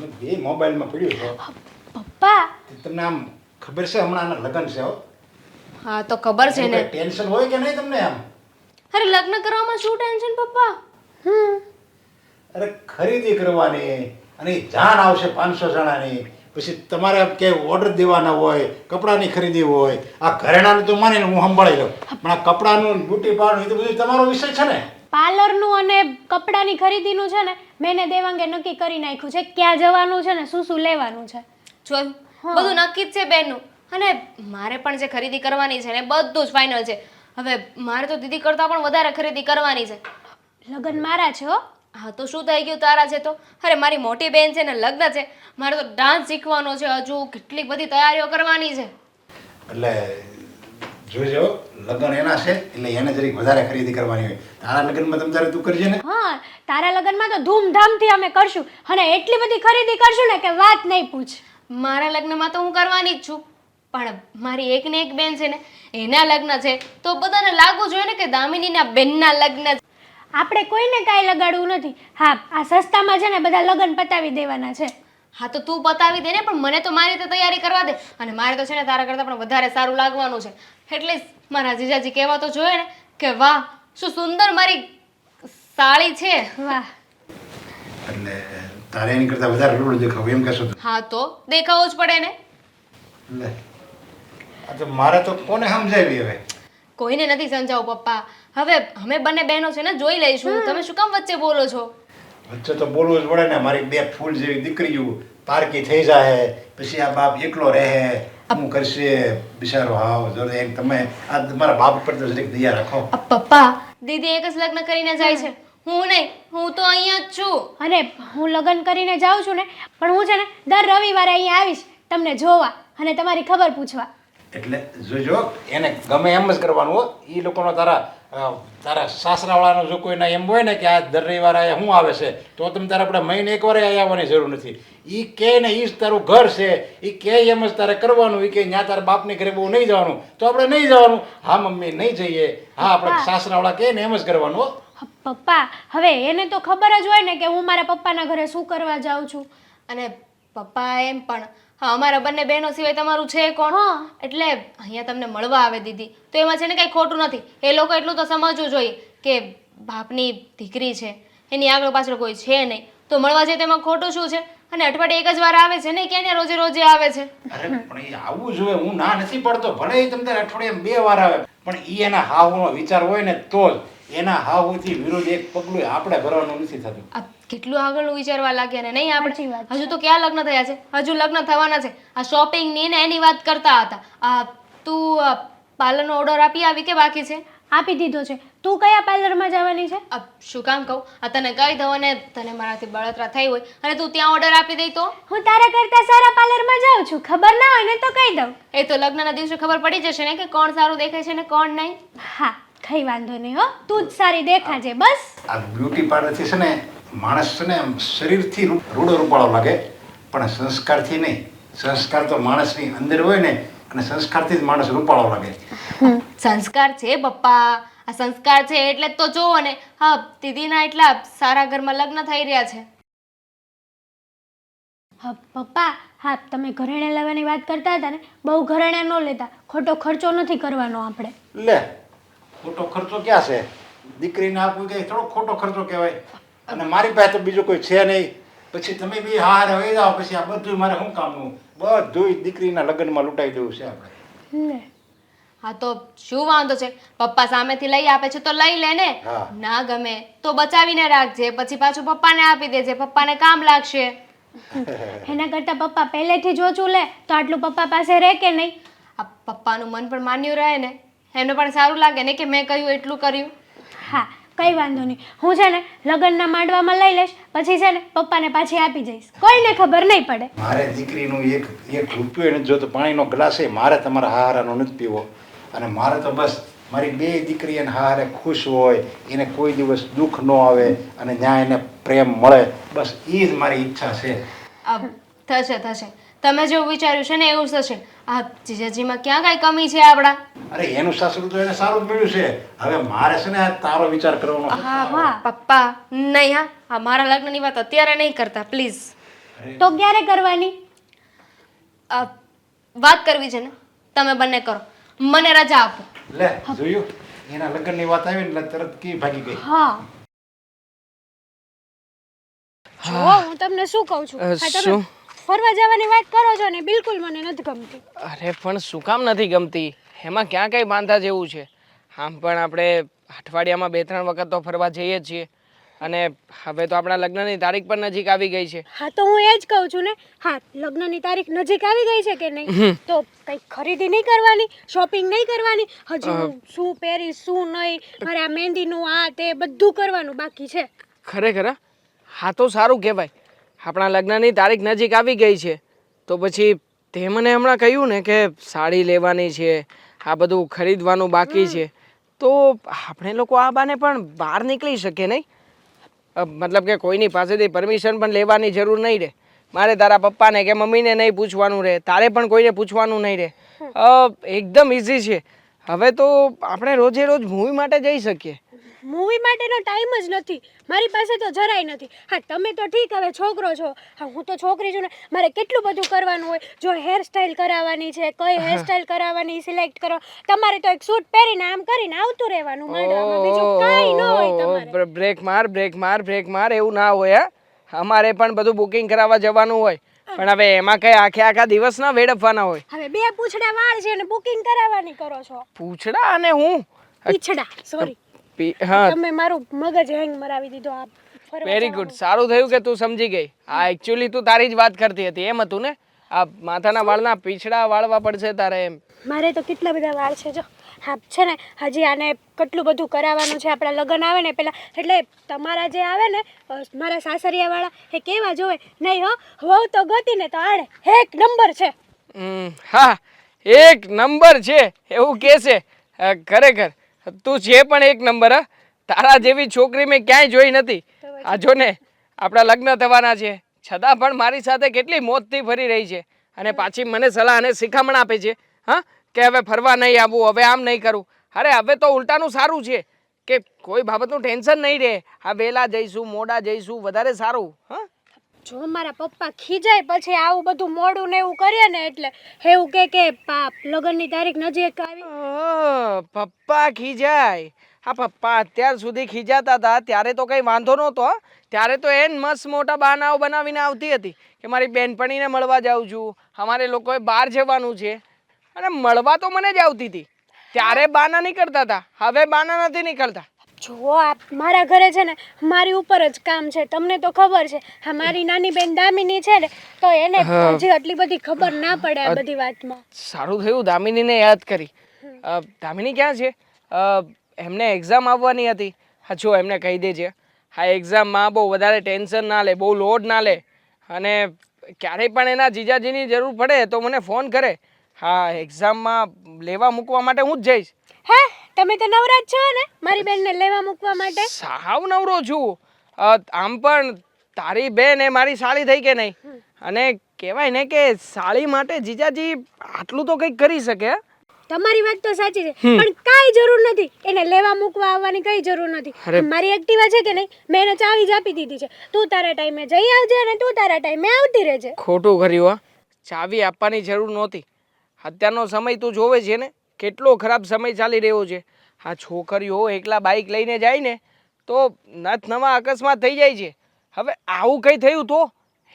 તમે બે મોબાઈલમાં પડ્યું છો. પપ્પા. તમને આમ ખબર છે હમણાં આના લગ્ન છે હો. હા તો ખબર છે ને. ટેન્શન હોય કે નહીં તમને આમ અરે લગ્ન કરવામાં શું ટેન્શન પપ્પા? હમ. અરે ખરીદી કરવાની અને જાણ આવશે પાંચસો જણાની. પછી તમારે કે ઓર્ડર દેવાના હોય કપડાની ખરીદી હોય આ ઘરેણાનું તો માનીને હું સંભાળી લઉં. પણ આ કપડાનું બ્યુટી પાર્લર એ તો બધું તમારો વિષય છે ને. પાર્લરનું અને કપડાની ખરીદીનું છે ને મેં દેવાંગે નક્કી કરી નાખ્યું છે ક્યાં જવાનું છે ને શું શું લેવાનું છે. જોયું બધું નક્કી જ છે બેનનું. અને મારે પણ જે ખરીદી કરવાની છે ને બધું જ ફાઇનલ છે. હવે મારે તો દીદી કરતાં પણ વધારે ખરીદી કરવાની છે. લગ્ન મારા છે હો. હા તો શું થઈ ગયું તારા છે તો? અરે મારી મોટી બેન છે ને લગ્ન છે. મારે તો ડાન્સ શીખવાનો છે હજુ. કેટલીક બધી તૈયારીઓ કરવાની છે. એટલે જોજો લગ્ન એના છે એટલે એને જરીક વધારે ખરીદી કરવાની હોય. તારા લગ્નમાં તમે તારે તું કરજે ને. હા તારા લગ્નમાં તો ધૂમધામથી અમે કરશું. અને એટલી બધી ખરીદી કરશું ને કે વાત નહીં પૂછ. મારા લગ્નમાં તો હું કરવાની જ છું. પણ મારી એક ને એક બેન છે ને એના લગ્ન છે તો બધાને લાગવું જોઈએ ને કે દામિનીના બેનના લગ્ન છે. આપણે કોઈને કાંઈ લગાડવું નથી. હા આ સસ્તામાં છે ને બધા લગ્ન પતાવી દેવાના છે. હા તો તું પતાવી દે ને પણ મને તો મારી રીતે તૈયારી કરવા દે. અને મારે તો છે ને તારા કરતાં પણ વધારે સારું લાગવાનું છે. એટલે મારા જીજાજી કહેવા તો જોઈએ ને કે વાહ શું સુંદર મારી સાળી છે. વાહ. એટલે તારે એની કરતાં વધારે રૂડ દેખાવ એમ કહેશો હા તો દેખાવું જ પડે ને. લે. આ તો મારે તો કોને સમજાવી હવે? કોઈને નથી સમજાવું પપ્પા. હવે અમે બંને બહેનો છે ને જોઈ લઈશું. તમે શું કામ વચ્ચે બોલો છો? વચ્ચે તો બોલવું જ પડે ને મારી બે ફૂલ જેવી દીકરીઓ પારકી થઈ જાય પછી આ બાપ એકલો રહે હું કરશે? બિચારો હાવ જો એક તમે આ તમારા બાપ પર તો જરીક દયા રાખો. પપ્પા દીદી એક જ લગ્ન કરીને જાય છે. હું નહીં હું તો અહીંયા જ છું. અને હું લગ્ન કરીને જાઉં છું ને પણ હું છે ને દર રવિવારે અહીંયા આવીશ તમને જોવા અને તમારી ખબર પૂછવા. એટલે જોજો એને ગમે એમ જ કરવાનું હો. એ લોકોનો તારા તારા સાસરાવાળાનો જો કોઈના એમ હોય ને કે આ દર રવિવાર અહીંયા શું આવે છે તો તમે તારે આપણે મહિને એક વાર અહીંયા આવવાની જરૂર નથી. એ કે ને એ જ તારું ઘર છે એ કે એમ જ તારે કરવાનું એ કે ત્યાં તારા બાપને ઘરે બહુ નહીં જવાનું તો આપણે નહીં જવાનું. હા મમ્મી નહીં જઈએ. હા આપણે સાસરાવાળા કે ને એમ જ કરવાનું પપ્પા હવે એને તો ખબર જ હોય ને કે હું મારા પપ્પાના ઘરે શું કરવા જાઉં છું. અને પપ્પા એમ પણ હા અમારા બંને બહેનો સિવાય તમારું છે કોણ? એટલે અહીંયા તમને મળવા આવે દીદી. તો એમાં છે ને કંઈ ખોટું નથી. એ લોકો એટલું તો સમજવું જોઈએ કે બાપની દીકરી છે. એની આગળ પાછળ કોઈ છે નહીં. તો મળવા જાય તેમાં ખોટું શું છે? અને અઠવાડિયે એક જ વાર આવે છે ને ક્યાં ને રોજે રોજે આવે છે? અરે પણ એ આવવું જોઈએ હું ના નથી પડતો. ભલે એ તમને અઠવાડિયે બે વાર આવે. પણ એ એના હાવનો વિચાર હોય ને તો જ. એના હાવથી વિરોધ એક પગલું આપણે ભરવાનું નથી થતું. આ કેટલું આગળ વિચારવા લાગ્યા ને નહીં સાચી આપણે વાત છે. હજુ તો ક્યાં લગ્ન થયા છે? હજુ લગ્ન થવાના છે. આ શોપિંગની ને એની વાત કરતા હતા. આ તું આ પાર્લરનો ઓર્ડર આપી આવી કે બાકી છે? આપી દીધો છે. તું કયા પાર્લરમાં જવાની છે? આ શું કામ કહું? આ તને કહી દઉં અને તને મારાથી બળતરા થઈ હોય. અને તું ત્યાં ઓર્ડર આપી દઈ તો. હું તારા કરતા સારા પાર્લરમાં જાઉં છું. ખબર ના હોય ને તો કહી દઉં. એ તો લગ્નના દિવસે ખબર પડી જશે ને કે કોણ સારું દેખાય છે ને કોણ નહીં? હા. કઈ વાંધો નહીં હો. તું જ સારી દેખાજે બસ. આ બ્યુટી પાર્લરથી છે ને માણસ છે ને આમ શરીરથી રૂડો રૂપાળો લાગે પણ સંસ્કારથી નહીં. સંસ્કાર તો માણસની અંદર હોય ને અને સંસ્કારથી જ માણસ રૂપાળો લાગે. સંસ્કાર છે પપ્પા આ સંસ્કાર છે એટલે જ તો જોવો ને. હા દીદીના એટલા સારા ઘરમાં લગ્ન થઈ રહ્યા છે. હા પપ્પા હા તમે ઘરેણા લેવાની વાત કરતા હતા ને? બહુ ઘરેણા ન લેતા. ખોટો ખર્ચો નથી કરવાનો આપણે. લે ખોટો ખર્ચો ક્યાં છે? દીકરીને આપવું કે થોડો ખોટો ખર્ચો કહેવાય. અને મારી પાસે તો બીજું કોઈ છે નહીં. પછી તમે બી હાર હવે જાઓ પછી આ બધું મારે શું કામનું બધું દીકરીના લગ્નમાં લૂંટાઈ દેવું છે આપણે. હા. તો શું વાંધો છે? પપ્પા સામેથી લઈ આપે છે તો લઈ લે ને. ના ગમે તો બચાવીને રાખજે પછી પાછું પપ્પાને આપી દેજે પપ્પાને કામ લાગશે. એના કરતાં પપ્પા પહેલેથી જ ઓછું લે તો આટલું પપ્પા પાસે રહે કે નહીં? આ પપ્પાનું મન પણ માન્યું રહે ને. એમને પણ સારું લાગે ને કે મેં કહ્યું એટલું કર્યું? હા કઈ વાંધો નહીં. હું છે ને લગ્નના માંડવામાં લઈ લઈશ પછી છે ને પપ્પાને પાછી આપી જઈશ. કોઈને ખબર નહીં પડે. મારે દીકરીનું એક એક રૂપિયો નથી જોતો પાણીનો ગ્લાસ એ મારે તમારા હારાનો નથી પીવો. અને મારે તો બસ મારી બે દીકરી એને હારે ખુશ હોય એને કોઈ દિવસ દુઃખ ન આવે અને ન્યાય એને પ્રેમ મળે. બસ એ જ મારી ઈચ્છા છે. થશે થશે. તમે જેવું વિચાર્યું છે ને એવું થશે. આ જીજાજીમાં ક્યાં કાંઈ કમી છે આપણા? અરે એનું સાસરું તો એને સારું જ મળ્યું છે. હવે મારે છે ને આ તારો વિચાર કરવાનો છે. હા હા પપ્પા. નહીં હા આ મારા લગ્નની વાત અત્યારે નહીં કરતા પ્લીઝ. તો ક્યારે કરવાની? આ વાત કરવી છે ને તમે બંને કરો. મને રજા આપો. લે જોયું? એના લગ્નની વાત આવી ને એટલે તરત કી ભાગી ગઈ. હા. જો હું તમને શું કહું છું. અ, તમે શું? ફરવા જવાની વાત કરો છો ને બિલકુલ મને નથી ગમતી. અરે પણ શું કામ નથી ગમતી? એમાં ક્યાં કઈ બાંધા જેવું છે? આમ પણ આપણે અઠવાડિયામાં બે ત્રણ વખત તો ફરવા જઈએ જ છીએ. અને હવે તો આપણા લગ્નની તારીખ પણ નજીક આવી ગઈ છે. હા તો હું એ જ કહું છું ને હા લગ્નની તારીખ નજીક આવી ગઈ છે કે નહીં? તો કંઈક ખરીદી નહીં કરવાની શોપિંગ નહીં કરવાની? હજી હું શું પહેરીશ શું નહીં? મારે આ મહેંદીનું આ તે બધું કરવાનું બાકી છે. ખરેખર હા? હા તો સારું કહેવાય. આપણા લગ્નની તારીખ નજીક આવી ગઈ છે. તો પછી તે મને હમણાં કહ્યું ને કે સાડી લેવાની છે, આ બધું ખરીદવાનું બાકી છે. તો આપણે લોકો આ બાને પણ બહાર નીકળી શકીએ નહીં? મતલબ કે કોઈની પાસેથી પરમિશન પણ લેવાની જરૂર નહીં રહે. મારે તારા પપ્પાને કે મમ્મીને નહીં પૂછવાનું રહે, તારે પણ કોઈને પૂછવાનું નહીં રહે. એકદમ ઇઝી છે. હવે તો આપણે રોજે રોજ મૂવી માટે જઈ શકીએ. મૂવી માટેનો ટાઈમ જ નથી. મારી પાસે તો જરાય નથી. હા તમે તો ઠીક હવે છોકરો છો. હા હું તો છોકરી છું ને. મારે કેટલું બધું કરવાનું હોય? જો હેર સ્ટાઈલ કરાવવાની છે કઈ હેરસ્ટાઈલ કરાવવાની સિલેક્ટ કરો. તમારે તો એક સૂટ પહેરીને આમ કરીને આવતું રહેવાનું માંડવામાં. બીજું કાંઈ ન હોય તમારે. બ્રેક માર બ્રેક માર બ્રેક માર એવું ના હોય હા. અમારે પણ બધું બુકિંગ કરાવવા જવાનું હોય. પણ હવે એમાં કઈ આખે આખા દિવસ ના વેડફવાના હોય. હવે બે પૂછડા વાળ છે ને બુકિંગ કરાવવાની કરો છો. પૂછડા અને હું? પીછડા સોરી હા. તમે મારું મગજ હેંગ મરાવી દીધો આ વેરી ગુડ સારું થયું કે તું સમજી ગઈ? આ એકચ્યુઅલી તું તારી જ વાત કરતી હતી એમ હતું ને? આ માથાના વાળના પીછડા વાળવા પડશે તારે એમ. મારે તો કેટલા બધા વાળ છે જો. હા છે ને હજી આને કેટલું બધું કરાવવાનું છે આપણા લગ્ન આવે ને પેલા. એટલે તમારા જે આવે ને મારા સાસરિયા વાળા એ કેવા જોવે? નહીં હો વહુ તો ગતી ને તો આડે એક નંબર છે. હા એક નંબર છે એવું કે છે. ખરેખર. તું છે પણ એક નંબર તારા જેવી છોકરી મેં ક્યાંય જોઈ નથી. આ જો ને આપણા લગ્ન થવાના છે. છતાં પણ મારી સાથે કેટલી મોજથી ફરી રહી છે. અને પાછી મને સલાહ અને શિખામણ આપે છે હા કે હવે ફરવા નહીં આવવું હવે આમ નહીં કરું. અરે હવે તો ઉલટાનું સારું છે કે કોઈ બાબતનું ટેન્શન નહીં રહે. આ વહેલા જઈશું મોડા જઈશું વધારે સારું હા. જો મારા પપ્પા ખીજાય પછી આવું બધું મોડું ને એવું કરીએ ને એટલે એવું કે કે પાપ, લગ્નની તારીખ નજીક આવી. પપ્પા ખીજાય. હા, પપ્પા અત્યાર સુધી ખીજાતા હતા, ત્યારે તો કંઈ વાંધો નહોતો ત્યારે તો એન મસ્ત મોટા બહાનાઓ બનાવીને આવતી હતી કે મારી બેનપણીને મળવા જાઉં છું. અમારે લોકોએ બહાર જવાનું છે. અને મળવા તો મને જ આવતી હતી. ત્યારે બાના નીકળતા હતા. હવે બાના નથી નીકળતા. જો આપ મારા ઘરે છે ને મારી ઉપર જ કામ છે. તમને તો ખબર છે હા મારી નાની બેન દામિની છે ને તો એને હજી આટલી બધી ખબર ના પડે આ બધી વાતમાં. સારું થયું દામિનીને યાદ કરી. દામિની ક્યાં છે? એમને એક્ઝામ આવવાની હતી. હા જો એમને કહી દેજે. હા એક્ઝામમાં બહુ વધારે ટેન્શન ના લે બહુ લોડ ના લે. અને ક્યારેય પણ એના જીજાજીની જરૂર પડે તો મને ફોન કરે. હા એક્ઝામમાં લેવા મૂકવા માટે હું જ જઈશ. હે? તમે તો નવરાજ છો ને મારી બેનને લેવા મૂકવા માટે? સાવ નવરો છું. આમ પણ તારી બેન એ મારી સાળી થઈ કે નહીં? અને કહેવાય ને કે સાળી માટે જીજાજી આટલું તો કંઈક કરી શકે? તમારી વાત તો સાચી છે પણ કાંઈ જરૂર નથી. એને લેવા મૂકવા આવવાની કઈ જરૂર નથી. મારી એક્ટિવા છે કે નહીં મેં એને ચાવી જ આપી દીધી છે. તું તારા ટાઈમે જઈ આવજે અને તું તારા ટાઈમે આવતી રહેજે. ખોટું કર્યું હા. ચાવી આપવાની જરૂર નહોતી. અત્યારનો સમય તું જોવે છે ને. કેટલો ખરાબ સમય ચાલી રહ્યો છે. આ છોકરીઓ એકલા બાઇક લઈને જાય ને તો નથ નવા અકસ્માત થઈ જાય છે. હવે આવું કંઈ થયું તો?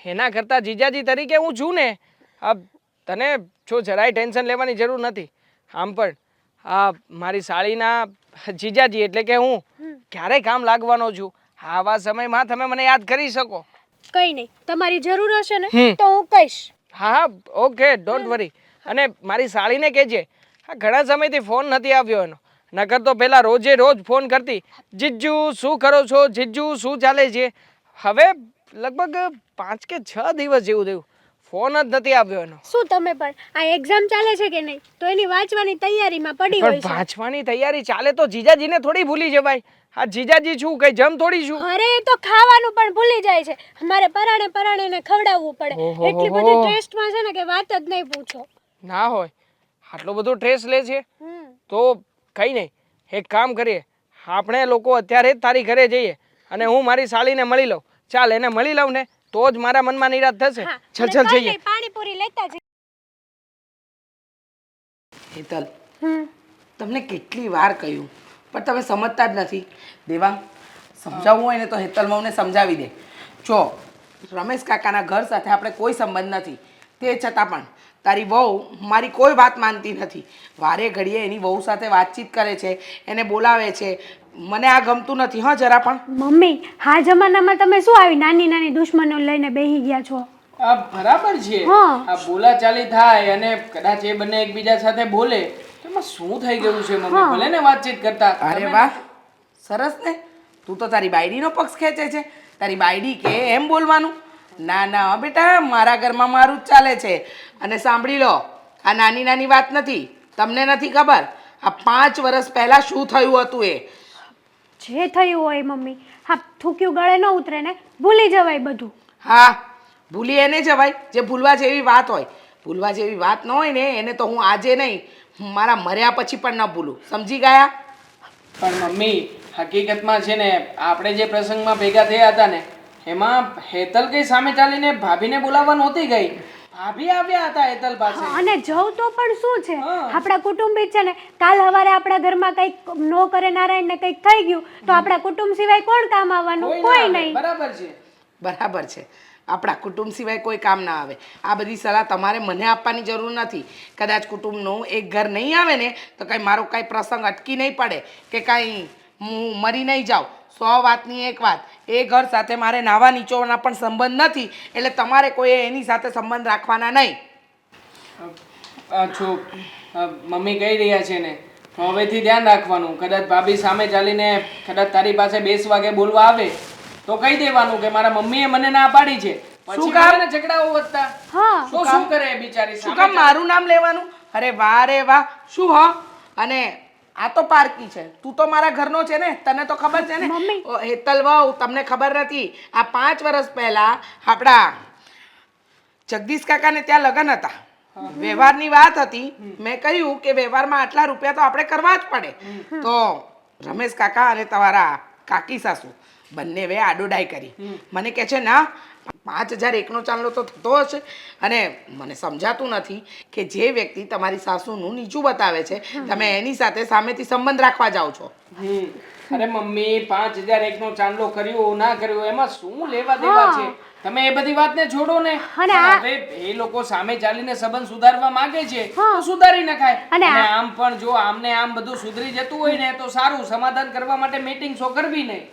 એના કરતાં જીજાજી તરીકે હું છું ને? આ તને જો જરાય ટેન્શન લેવાની જરૂર નથી. આમ પણ આ મારી સાળીના જીજાજી એટલે કે હું ક્યારે કામ લાગવાનો છું? આવા સમયમાં તમે મને યાદ કરી શકો. કઈ નહીં. તમારી જરૂર હશે ને તો હું કહીશ. હા હા ઓકે ડોન્ટ વરી. અને મારી સાળીને કહેજે હા ઘણા સમયથી ફોન નથી આવ્યો એનો. નકર તો પહેલાં રોજે રોજ ફોન કરતી જીજ્જુ શું કરો છો? જીજ્જુ શું ચાલે છે? હવે લગભગ પાંચ કે છ દિવસ જેવું થયું. ફોન જ નથી આવ્યો એનો. શું તમે પણ આ એક્ઝામ ચાલે છે કે નહીં? તો એની વાંચવાની તૈયારીમાં પડી હોય છે. વાંચવાની તૈયારી ચાલે તો જીજાજીને થોડી ભૂલી જવાય. આ જીજાજી છું કઈ જમ થોડી છું અરે એ તો ખાવાનું પણ ભૂલી જાય છે. મારે પરાણે પરાણે એને ખવડાવવું પડે. એટલી બધી ટેસ્ટમાં છે ને કે વાત જ નહીં પૂછો. ના હોય. આટલો બધો ટ્રેસ લે છે તો કંઈ નહીં. એક કામ કરીએ. આપણે લોકો અત્યારે જ તારી ઘરે જઈએ અને હું મારી સાળીને મળી લઉં. ચાલ એને મળી લઉં ને તો જ મારા મનમાં નિરાશ થશે. ચલ ચલ જઈએ પાણીપુરી લેતા જઈએ હેતલ હમ. તમને કેટલી વાર કહ્યું પણ તમે સમજતા જ નથી. દેવાંગ સમજાવવું હોય ને તો હેતલ મૌને સમજાવી દે. જો રમેશ કાકાના ઘર સાથે આપણે કોઈ સંબંધ નથી. તે છતાં પણ તારી વહુ મારી કોઈ વાત માનતી નથી. વારે ઘડીએ એની વહુ સાથે વાતચીત કરે છે એને બોલાવે છે. મને આ ગમતું નથી હા જરા પણ. મમ્મી હા જમાનામાં તમે શું આવી નાની નાની દુશ્મનો લઈને બેહી ગયા છો? આ બરાબર છે. હા. આ બોલાચાલી થાય અને કદાચ એ બંને એકબીજા સાથે બોલે એમાં શું થઈ ગયું છે મમ્મી? ભલે ને વાતચીત કરતા. અરે વાહ સરસ ને. તું તો તારી બાયડીનો પક્ષ ખેંચે છે. તારી બાયડી કે એમ બોલવાનું? ના ના હો બેટા મારા ઘરમાં મારું જ ચાલે છે. અને સાંભળી લો આ નાની નાની વાત નથી. તમને નથી ખબર? આ પાંચ વર્ષ પહેલાં શું થયું હતું એ? જે થયું હોય મમ્મી. હા થૂક્યું ગળે ન ઉતરે ને ભૂલી જવાય બધું. હા ભૂલી એને જવાય જે ભૂલવા જેવી વાત હોય. ભૂલવા જેવી વાત ન હોય ને એને તો હું આજે નહીં મારા મર્યા પછી પણ ન ભૂલું. સમજી ગયા? પણ મમ્મી હકીકતમાં છે ને આપણે જે પ્રસંગમાં ભેગા થયા હતા ને એમાં હેતલ કઈ સામે ચાલીને ભાભીને બોલાવવા નહોતી ગઈ. ભાભી આવ્યા હતા હેતલ પાસે. અને જવ તો પણ શું છે? આપણા કુટુંબી છે ને કાલ હવારે આપણા ઘરમાં કંઈક નો કરે નારાયણ ને કંઈક થઈ ગયું તો આપણા કુટુંબ સિવાય કોણ કામ આવવાનું? કોઈ. નહીં. બરાબર છે. બરાબર છે. આપણા કુટુંબ સિવાય કોઈ કામ ના આવે. આ બધી સલાહ તમારે મને આપવાની જરૂર નથી. કદાચ કુટુંબનું એક ઘર નહીં આવે ને તો કાંઈ મારો કાંઈ પ્રસંગ અટકી નહીં પડે કે કાંઈ હું મરી નહીં જાઉં. સો વાતની એક વાત. એ ઘર સાથે મારે નાવા નીચોવાના પણ સંબંધ નથી એટલે તમારે કોઈ એની સાથે સંબંધ રાખવાના નહીં. આ છો મમ્મી કહી રહ્યા છે ને હવેથી ધ્યાન રાખવાનું. કદાચ ભાભી સામે ચાલીને કદાચ તારી પાસે બેસ વાગે બોલવા આવે તો કહી દેવાનું કે મારા મમ્મીએ મને ના પાડી છે. પછી શું કામ? ને ઝઘડાઓ વધતા. હા. તો શું કરે બિચારી શું સામે કામ? મારું નામ લેવાનું? અરે વાહ રે વાહ. શું હ? અને આ તો પારકી છે. તું તો મારા ઘરનો છે ને તને તો ખબર છે ને? હેતલ વહુ તમને ખબર નથી. આ પાંચ વર્ષ પહેલા આપણા જગદીશ કાકાને ત્યાં લગ્ન હતા. વ્યવહારની વાત હતી. મેં કહ્યું કે વ્યવહારમાં આટલા રૂપિયા તો આપણે કરવા જ પડે. તો રમેશ કાકા અને તમારા કાકી સાસુ બંને વે આડોડાઈ કરી. મને કહે છે ના પાંચ હજાર એકનો ચાંદલો તો થતો હશે. અને મને સમજાતું નથી કે જે વ્યક્તિ તમારી સાસુનું નીચું બતાવે છે તમે એની સાથે સામેથી સંબંધ રાખવા જાઓ છો. અરે મમ્મી પાંચ હજાર એક નો ચાંદલો કર્યો ના કર્યો એમાં શું લેવા દેવા છે? તમે એ બધી વાતને છોડો ને. અને હવે એ લોકો સામે ચાલીને સંબંધ સુધારવા માંગે છે તો સુધારી નખાય. અને આમ પણ જો આમને આમ બધું સુધરી જતું હોય ને તો સારું સમાધાન કરવા માટે મીટિંગ સો કરવી નહીં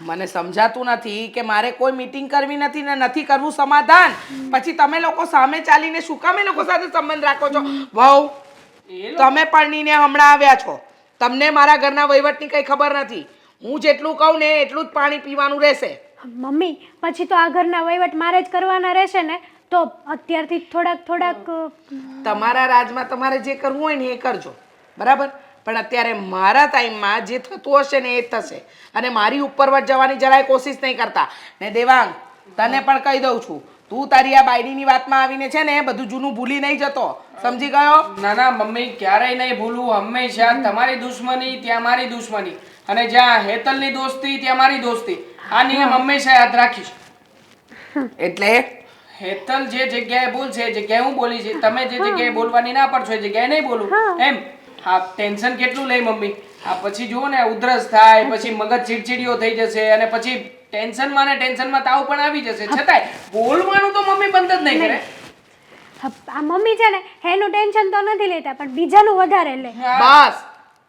મને સમજાતું નથી કે મારે કોઈ મીટિંગ કરવી નથી ને નથી કરવું સમાધાન. પછી તમે લોકો સામે ચાલીને શું કામ એ લોકો સાથે સંબંધ રાખો છો? વહુ તમે પરણીને હમણાં આવ્યા છો. તમને મારા ઘરના વહીવટની કંઈ ખબર નથી. હું જેટલું કહું ને એટલું જ પાણી પીવાનું રહેશે. મમ્મી પછી તો આ ઘરના વહીવટ મારે જ કરવાના રહેશે ને? તો અત્યારથી જ થોડાક થોડાક તમારા રાજમાં તમારે જે કરવું હોય ને એ કરજો. બરાબર? પણ અત્યારે મારા ટાઈમમાં જે થતું હશે ને એ થશે. અને મારી ઉપરવટ જવાની જરાય કોશિશ નહીં કરતા. ને દેવાંગ તને પણ કહી દઉં છું. તું તારી આ બાયડીની વાતમાં આવીને છે ને બધું જૂનું ભૂલી નહીં જતો. સમજી ગયો? ના ના મમ્મી ક્યારેય નહીં ભૂલવું હંમેશા તમારી દુશ્મની ત્યાં મારી દુશ્મની. અને જ્યાં હેતલની દોસ્તી ત્યાં મારી દોસ્તી. આ નિયમ હંમેશા યાદ રાખીશ. એટલે? હેતલ જે જગ્યાએ બોલશે એ જગ્યાએ હું બોલી છે. તમે જે જગ્યાએ બોલવાની ના પડશો એ જગ્યાએ નહીં બોલું. એમ? હા ટેન્શન કેટલું લે મમ્મી? આ પછી જુઓ ને ઉધરસ થાય પછી મગજ ચીડચીડીઓ થઈ જશે અને પછી ટેન્શનમાં ને ટેન્શનમાં તાવ પણ આવી જશે. છતાંય બોલવાનું તો મમ્મી બંધ જ નહીં કરે. આ મમ્મી છે ને એનું ટેન્શન તો નથી લેતા પણ બીજાનું વધારે લે. બસ.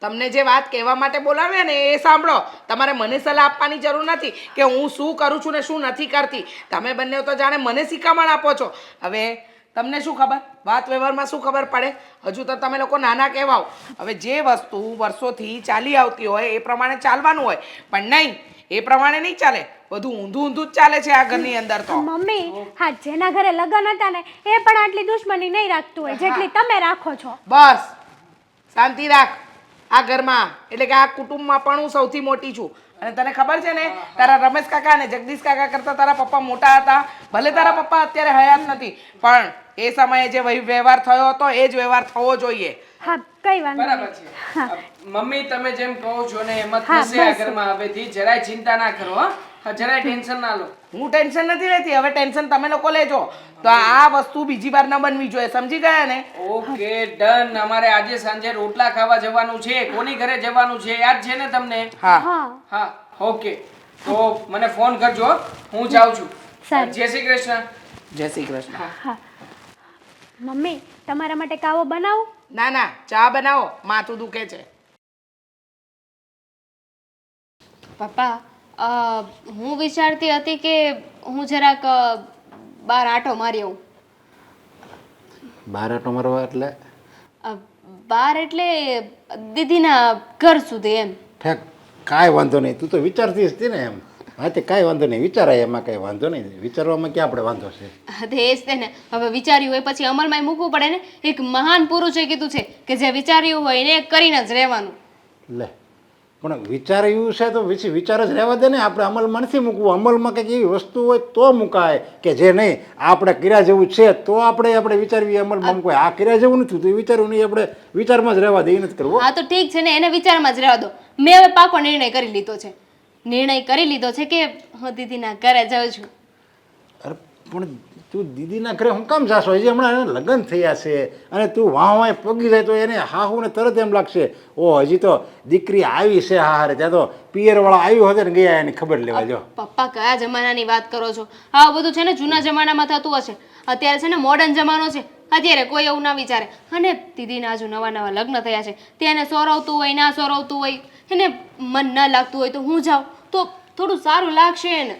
તમને જે વાત કહેવા માટે બોલાવે ને એ સાંભળો. તમારે મને સલાહ આપવાની જરૂર નથી કે હું શું કરું છું ને શું નથી કરતી. તમે બંને તો જાણે મને શિખામણ આપો છો. હવે તમને શું ખબર? વાત વ્યવહારમાં શું ખબર પડે? હજુ તો તમે લોકો નાના કહેવાઓ. હવે જે વસ્તુ વર્ષોથી ચાલી આવતી હોય એ પ્રમાણે ચાલવાનું હોય. પણ નહીં એ પ્રમાણે નહીં ચાલે. બધું ઊંધું ઊંધું જ ચાલે છે આ ઘરની અંદર તો. મમ્મી હા જેના ઘરે લગ્ન હતા ને એ પણ આટલી દુશ્મની નહીં રાખતું હોય જેટલી તમે રાખો છો. બસ. શાંતિ રાખ. આ ઘરમાં. એટલે કે આ કુટુંબમાં પણ હું સૌથી મોટી છું. અને તને ખબર છે ને તારા રમેશ કાકા અને જગદીશ કાકા કરતા તારા પપ્પા મોટા હતા. ભલે તારા પપ્પા અત્યારે હયાત નથી પણ એ સમયે જે વહી- વ્યવહાર થયો હતો એ જ વ્યવહાર થવો જોઈએ. હા કઈ વાંધો બરાબર છે. મમ્મી તમે જેમ કહો છો ને એમ જ થશે આ ઘરમાં. હવેથી જરાય ચિંતા ના કરો હા, જરાય ટેન્શન ના લો. હું ટેન્શન નથી લેતી હવે ટેન્શન તમે લોકો લેજો. તો આ વસ્તુ બીજી વાર ન બનવી જોઈએ સમજી ગયા ને? Okay done. અમારે આજે સાંજે રોટલા ખાવા જવાનું છે. કોની ઘરે જવાનું છે? યાદ છે ને તમને? હા. હા. હા ઓકે. તો મને ફોન કરજો હો. જાઉં છું. જય શ્રી કૃષ્ણ. જય શ્રી કૃષ્ણ. હા. મમ્મી તમારા માટે કાવો બનાવું? ના ના. ચા બનાવો. માથું દુખે છે. પપ્પા હું વિચારતી હતી કે હું જરાક બાર બહાર આંટો મારી આવું. બાર આટો મારવા એટલે? બાર બહાર એટલે દીદીના ઘર સુધી એમ. ઠેક કાંઈ વાંધો નહીં. તું તો વિચારતી હતી ને એમ. હા તે કાંઈ વાંધો નહીં. વિચારાય એમાં કાંઈ વાંધો નહીં. વિચારવામાં ક્યાં આપણે વાંધો છે? હા, તે એ જ તેને હવે વિચાર્યું હોય પછી અમલમાં મૂકવું પડે ને. એક મહાન પુરુષે કીધું છે કે જે વિચાર્યું હોય એને કરીને જ રહેવાનું. લે. પણ વિચાર્યું છે તો પછી વિચાર જ રહેવા દે ને, આપણે અમલમાં નથી મૂકવું. અમલમાં કંઈક એવી વસ્તુ હોય તો મુકાય કે જે નહીં. આપણે કર્યા જેવું છે તો આપણે આપણે વિચારવી અમલમાં મૂકવાય આ કર્યા જેવું નથી તો વિચારવું નહીં. આપણે વિચારમાં જ રહેવા દે, એ નથી કરવું. હા, તો ઠીક છે ને, એને વિચારમાં જ રહેવા દો. મેં હવે પાકો નિર્ણય કરી લીધો છે. નિર્ણય કરી લીધો છે કે, હું દીદીના ઘરે જાઉં છું. પણ તું દીદીના ઘરે હું કામ જાશો? હજી હમણાં એને લગ્ન થયા છે અને તું વાહ વાંય પગી જાય તો એને હાહુને તરત એમ લાગશે ઓ હજી તો દીકરી આવી છે હારે, ત્યાં તો પિયરવાળા આવ્યું હતું ને ગયા એની ખબર લેવા, જો. પપ્પા કયા જમાનાની વાત કરો છો? હા બધું છે ને જૂના જમાનામાં થતું હશે. અત્યારે છે ને મોડર્ન જમાનો છે. અત્યારે કોઈ એવું ના વિચારે. અને દીદીના હજુ નવા નવા લગ્ન થયા છે. તેને સોરવતું હોય, ના સોરવતું હોય, એને મન ન લાગતું હોય તો હું જાઉં. તો થોડું સારું લાગશે ને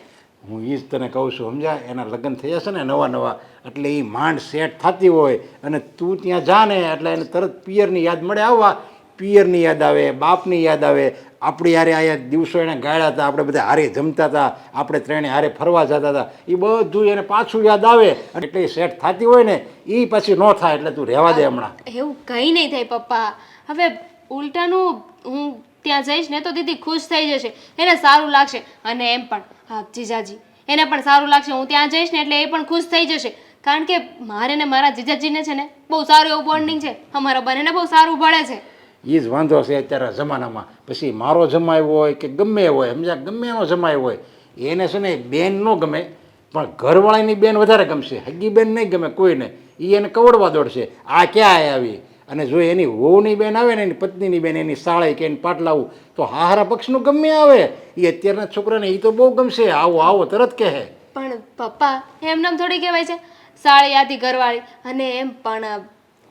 હું એ જ તને કહું છું સમજા એના લગ્ન થયા છે ને નવા નવા, એટલે એ માંડ સેટ થતી હોય અને તું ત્યાં જા ને, એટલે એને તરત પિયરની યાદ મળે, આવવા. પિયરની યાદ આવે, બાપની યાદ આવે. આપણી હારે આયા દિવસો એને ગાળ્યા હતા, આપણે બધા હારે જમતા હતા, આપણે ત્રણે હારે ફરવા જતા હતા. એ બધું એને પાછું યાદ આવે. એટલે એ સેટ થતી હોય ને એ પછી ન થાય, એટલે તું રહેવા દે હમણાં. એવું કંઈ નહીં થાય, પપ્પા. હવે ઉલટાનું હું ત્યાં જઈશ ને, તો દીદી ખુશ થઈ જશે. એને સારું લાગશે. અને એમ પણ. હા, જીજાજી. એને પણ સારું લાગશે. હું ત્યાં જઈશ ને એટલે એ પણ ખુશ થઈ જશે. કારણ કે મારે ને મારા જીજાજીને છે ને બહુ સારું એવું બોન્ડિંગ છે. અમારા બંનેને બહુ સારું ભળે છે. એ જ વાંધો છે અત્યારે જમાનામાં. પછી મારો જમાય હોય કે ગમે હોય, સમજ્યા? ગમે એનો જમાય હોય. એને છે ને બેન ન ગમે, પણ ઘરવાળાની બેન વધારે ગમશે. હગી બેન નહીં ગમે કોઈને એ એને કવડવા દોડશે. આ ક્યાં આવી? અને જો એની વહુની બેન આવે ને એની પત્નીની બેન એની સાળે કે એની પાટલાવું તો હારા પક્ષનું ગમે આવે. એ અત્યારના છોકરાને એ તો બહુ ગમશે. આવો આવો તરત કહે. પણ પપ્પા એમનામ થોડી કહેવાય છે. સાળી આથી ઘરવાળી અને એમ પણ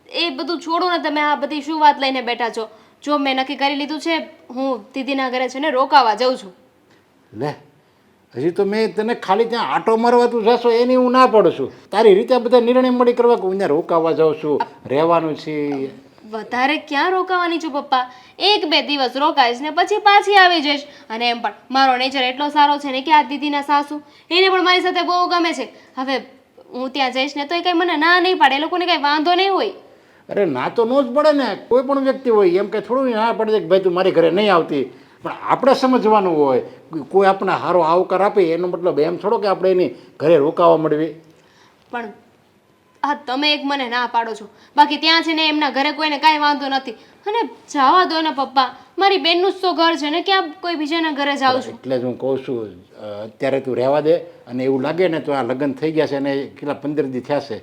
એ બધું છોડો ને તમે આ બધી શું વાત લઈને બેઠા છો? જો મેં નક્કી કરી લીધું છે હું દીદીના ઘરે છે ને રોકાવા જાઉં છું. લે હજી તો મેં તને ખાલી ત્યાં આટો મારવા તું જશો એની હું ના પડું છું. તારી રીતે આ બધા નિર્ણય મળી કરવા કે હું ત્યાં રોકાવા જાઉં છું રહેવાનું છે. વધારે ક્યાં રોકાવાની છું પપ્પા? એક બે દિવસ રોકાઈશ ને પછી પાછી આવી જઈશ. અને એમ પણ મારો નેચર એટલો સારો છે ને કે આ દીદીના સાસુ એને પણ મારી સાથે બહુ ગમે છે. હવે હું ત્યાં જઈશ ને તો એ કંઈ મને ના નહીં પાડે એ લોકોને કંઈ વાંધો નહીં હોય. અરે ના તો નો જ પડે ને કોઈ પણ વ્યક્તિ હોય એમ કે થોડું ના પડે કે ભાઈ તું મારી ઘરે નહીં આવતી. પણ આપણે સમજવાનું હોય કોઈ આપણને સારો આવકાર આપે એનો મતલબ એમ થોડો કે આપણે એની ઘરે રોકાવા મળવી પણ હા તમે એક મને ના પાડો છો. બાકી ત્યાં છે ને એમના ઘરે કોઈને કાંઈ વાંધો નથી. અને જવા દો ને પપ્પા મારી બેનનું જ તો ઘર છે ને ક્યાં કોઈ બીજાના ઘરે જાઉં છું? એટલે જ હું કહું છું અત્યારે તું રહેવા દે અને એવું લાગે ને તો આ લગ્ન થઈ ગયા છે અને કેટલા પંદર દી થયા છે.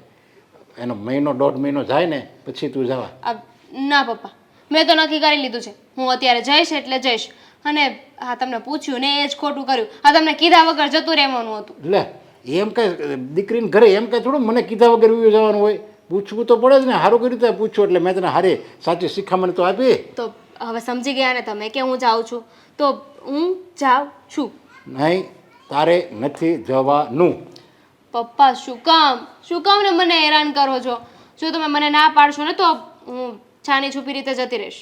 એનો મહિનો દોઢ મહિનો જાય ને પછી તું જવા. ના પપ્પા મેં તો નક્કી કરી લીધું છે. હું અત્યારે જઈશ એટલે જઈશ. અને હા તમને પૂછ્યું ને એ જ ખોટું કર્યું. આ તમને કીધા વગર જતું રહેવાનું હતું. લે એમ કઈ દીકરીને ઘરે એમ કઈ થોડું મને કીધા વગર ઊભી જવાનું હોય. પૂછવું તો પડે જ ને સારું કર્યું તો પૂછ્યું એટલે મેં તને હારે સાચી શિખામણ તો આપી. તો હવે સમજી ગયા ને તમે કે હું જાઉં છું. તો હું જાઉં છું. નહીં તારે નથી જવાનું. પપ્પા શું કામ? શું કામ ને મને હેરાન કરો છો? જો તમે મને ના પાડશો ને તો હું છાની છુપી રીતે જતી રહીશ.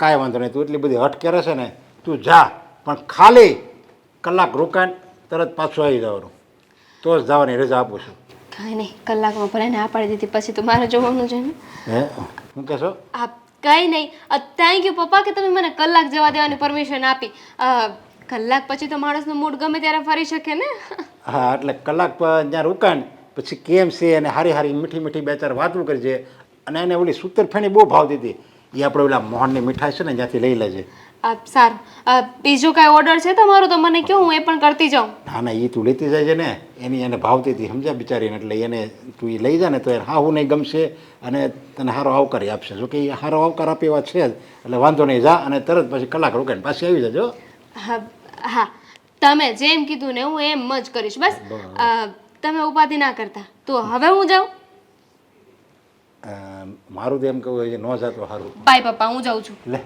કાંઈ વાંધો નહીં તું એટલી બધી હટ કરે છે ને તું જા પણ ખાલી કલાક રોકાણ તરત પાછું આવી જવાનું. તો જ જવાની રજા આપું છું. કાંઈ નહીં કલાકમાં ભલે ના પાડી દીધી પછી તો મારે જોવાનું છે ને? હે? શું કહેશો? આ કાંઈ નહીં થેન્ક યુ પપ્પા કે તમે મને કલાક જવા દેવાની પરમિશન આપી. કલાક પછી તો માણસનો મૂડ ગમે ત્યારે ફરી શકે ને? હા એટલે કલાક ત્યાં રોકાણ પછી કેમ છે અને હારી હારી મીઠી મીઠી બે ચાર વાતું કરજે અને એને ઓલી સૂતર ફેણી બહુ ભાવતી હતી. એ આપણે ઓલા મોહનની મીઠાઈ છે ને ત્યાંથી લઈ લેજે. આ સારું. આ બીજો કાંઈ ઓર્ડર છે તમારો? તો મને કહો હું એ પણ કરતી જાઉં. ના ના એ તું લેતી જાય છે ને એની એને ભાવતી હતી સમજ્યા બિચારીને એટલે એને તું એ લઈ જા ને તો એને હા હું નહીં ગમશે અને તને સારો આવકાર આપશે. જો કે એ સારો આવકાર આપે એવા છે જ એટલે વાંધો નહીં જા અને તરત પછી કલાક રોકાઈને પાછી આવી જજો. હા હા. તમે જેમ કીધું ને હું એમ જ કરીશ. બસ તમે ઉપાધિ ના કરતા. તો હવે હું જાઉં? મારું તો એમ કહું છે ન જાતો સારું બાય પપ્પા હું જાઉં છું. લે.